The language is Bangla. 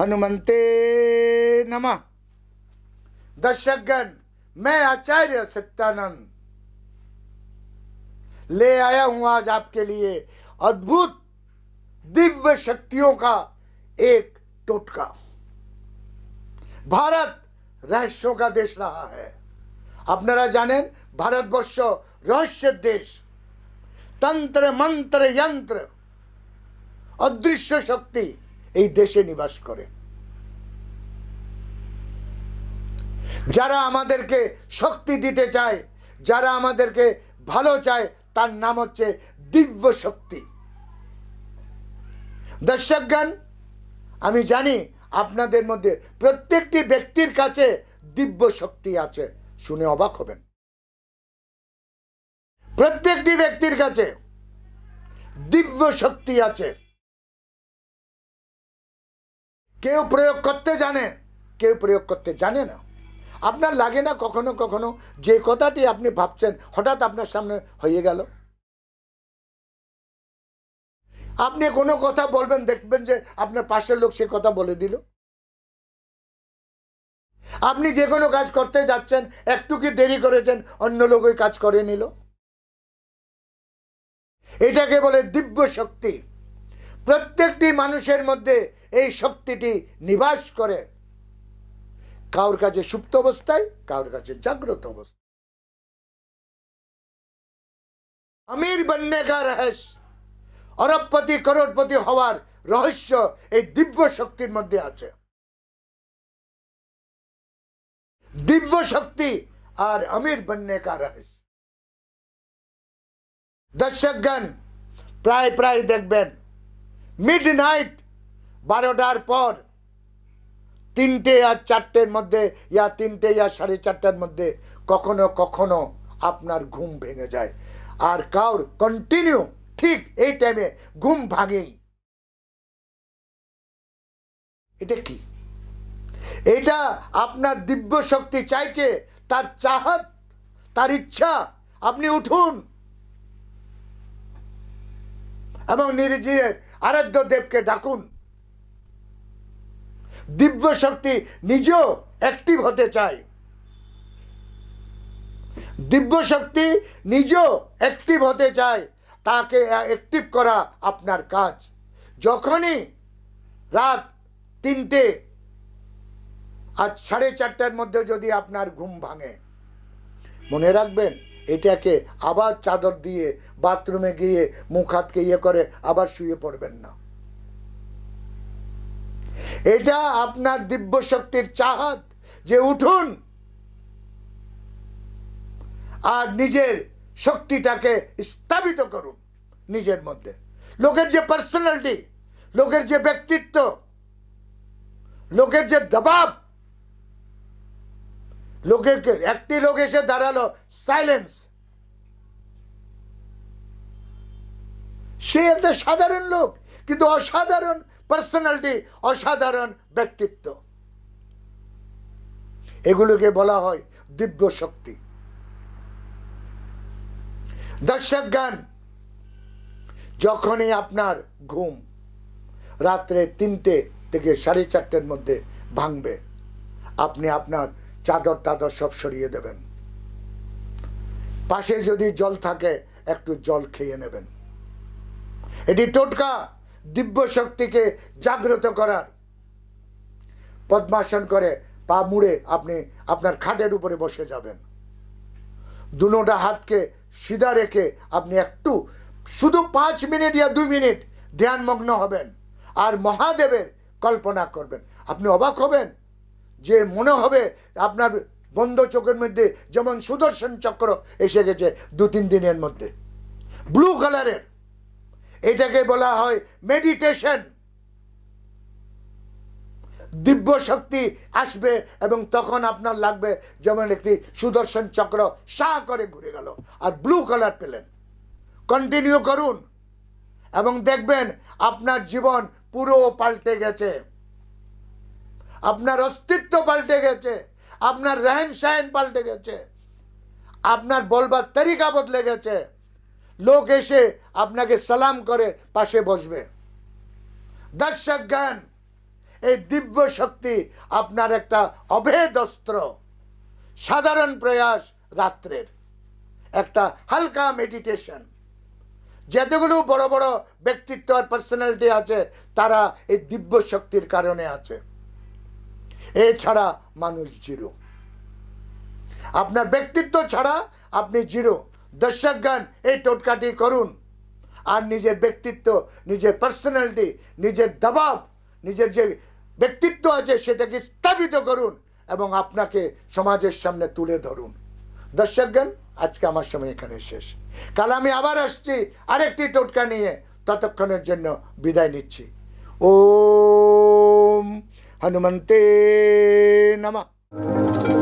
हनुमंते नमः। दर्शकगण, मैं आचार्य सत्यानंद। ले आया हूँ आज आपके लिए अद्भुत दिव्य शक्तियों का एक टोटका। भारत रहस्यों का देश रहा है আপনারা জানেন ভারতবর্ষ রহস্যের দেশ তন্ত্র মন্ত্র যন্ত্র অদৃশ্য শক্তি এই দেশে নিবাস করে যারা আমাদেরকে শক্তি দিতে চায় যারা আমাদেরকে ভালো চায় তার নাম হচ্ছে দিব্য শক্তি দর্শকগণ আমি জানি আপনাদের মধ্যে প্রত্যেকটি ব্যক্তির কাছে দিব্য শক্তি আছে। শুনে অবাক হবেন। প্রত্যেকটি ব্যক্তির কাছে দিব্য শক্তি আছে। কেউ প্রয়োগ করতে জানে, কেউ প্রয়োগ করতে জানে না। আপনার লাগে না কখনো কখনো যে কথাটি আপনি ভাবছেন, হঠাৎ আপনার সামনে হয়ে গেল। আপনি কোনো কথা বলবেন, দেখবেন যে আপনার পাশের লোক সে কথা বলে দিল। আপনি যে কোনো কাজ করতে যাচ্ছেন, একটু কি দেরি করেছেন, অন্য লোক ওই কাজ করে নিল। এটাকে বলে দিব্য শক্তি। প্রত্যেকটি মানুষের মধ্যে এই শক্তিটি নিবাস করে। কারোর কাছে সুপ্ত অবস্থায়, কারোর কাছে জাগ্রত অবস্থায়। আমির বন্যে কা রহস্য। অরবপতি, করোড়পতি হওয়ার রহস্য এই দিব্য শক্তির মধ্যে আছে। দিব্য শক্তি আর আমির বন্যে কা রহস্য। দর্শকগণ, প্রায় প্রায় দেখবেন মিড নাইট বারোটার পর, তিনটে আর চারটের মধ্যে ইয়া তিনটে ইয়া সাড়ে চারটার মধ্যে কখনো কখনো আপনার ঘুম ভেঙে যায়। আর কাউর কন্টিনিউ ঠিক এই টাইমে ঘুম ভাঙেই। এটা কি? এটা আপনার দিব্য শক্তি চাইছে, তার চাহাত, তার ইচ্ছা। আপনি উঠুন। এবং নিজের আরাধ্য দেবকে ডাকুন। দিব্য শক্তি নিজেও অ্যাক্টিভ হতে চায়। দিব্য শক্তি নিজেও অ্যাক্টিভ হতে চায়। তাকে অ্যাক্টিভ করা আপনার কাজ। যখনই রাত তিনটে আর সাড়ে চারটার মধ্যে যদি আপনার ঘুম ভাঙে, মনে রাখবেন এটাকে আবার চাদর দিয়ে বাথরুমে গিয়ে মুখ হাতকে ইয়ে করে আবার শুয়ে পড়বেন না। এটা আপনার দিব্য শক্তির চাহাত যে উঠুন আর নিজের শক্তিটাকে স্থাপিত করুন নিজের মধ্যে। লোকের যে পার্সোনালিটি লোকের যে ব্যক্তিত্ব, লোকের যে দবাব, লোকের একটি লোক এসে দাঁড়াল সাইলেন্স সে একটা সাধারণ লোক, কিন্তু অসাধারণ পার্সোনালিটি অসাধারণ ব্যক্তিত্ব। এগুলোকে বলা হয় দিব্য শক্তি দর্শক গান যখনই আপনার ঘুম রাত্রে তিনটে থেকে সাড়ে চারটের মধ্যে ভাঙবে, আপনি আপনার চাদর টাদর সব সরিয়ে দেবেন। পাশে যদি জল থাকে, একটু জল খেয়ে নেবেন। এটি টোটকা দিব্য শক্তিকে জাগ্রত করার। পদ্মাসন করে পা মুড়ে আপনি আপনার খাটের উপরে বসে যাবেন। দুনোটা হাতকে সিধা রেখে আপনি একটু, শুধু পাঁচ মিনিট ইয়া দুই মিনিট ধ্যানমগ্ন হবেন আর মহাদেবের কল্পনা করবেন। আপনি অবাক হবেন যে মনে হবে আপনার বন্ধ চোখের মধ্যে যেমন সুদর্শন চক্র এসে গেছে দু তিন দিনের মধ্যে। ব্লু কালারের, এটাকে বলা হয় মেডিটেশন দিব্য শক্তি আসবে এবং তখন আপনার লাগবে যেমন একটি সুদর্শন চক্র সা করে ঘুরে গেল আর ব্লু কালার পেলেন। কন্টিনিউ করুন এবং দেখবেন আপনার জীবন পুরো পাল্টে গেছে। আপনার অস্তিত্ব পাল্টে গেছে। আপনার রেহেন সাহেন পাল্টে গেছে। আপনার বলবার তরিকা বদলে গেছে। লোক এসে আপনাকে সালাম করে পাশে বসবে। দর্শক জ্ঞান এই দিব্য শক্তি আপনার একটা অভেদ অস্ত্র। সাধারণ প্রয়াস রাত্রের। একটা হালকা মেডিটেশন যতগুলো বড় বড় ব্যক্তিত্ব আর পার্সোনালিটি আছে, তারা এই দিব্য শক্তির কারণে আছে। এছাড়া মানুষ জিরো। আপনার ব্যক্তিত্ব ছাড়া আপনি জিরো। দর্শক গান এই টোটকাটি করুন। আর নিজের ব্যক্তিত্ব, নিজের পার্সোনালিটি নিজের দবাব, নিজের যে ব্যক্তিত্ব আছে, সেটাকে স্থাপিত করুন এবং আপনাকে সমাজের সামনে তুলে ধরুন। দর্শকগণ আজকে আমার সময় এখানে শেষ। কাল আমি আবার আসছি আরেকটি টোটকা নিয়ে। ততক্ষণের জন্য বিদায় নিচ্ছি। ও হনুমন্তে নমঃ।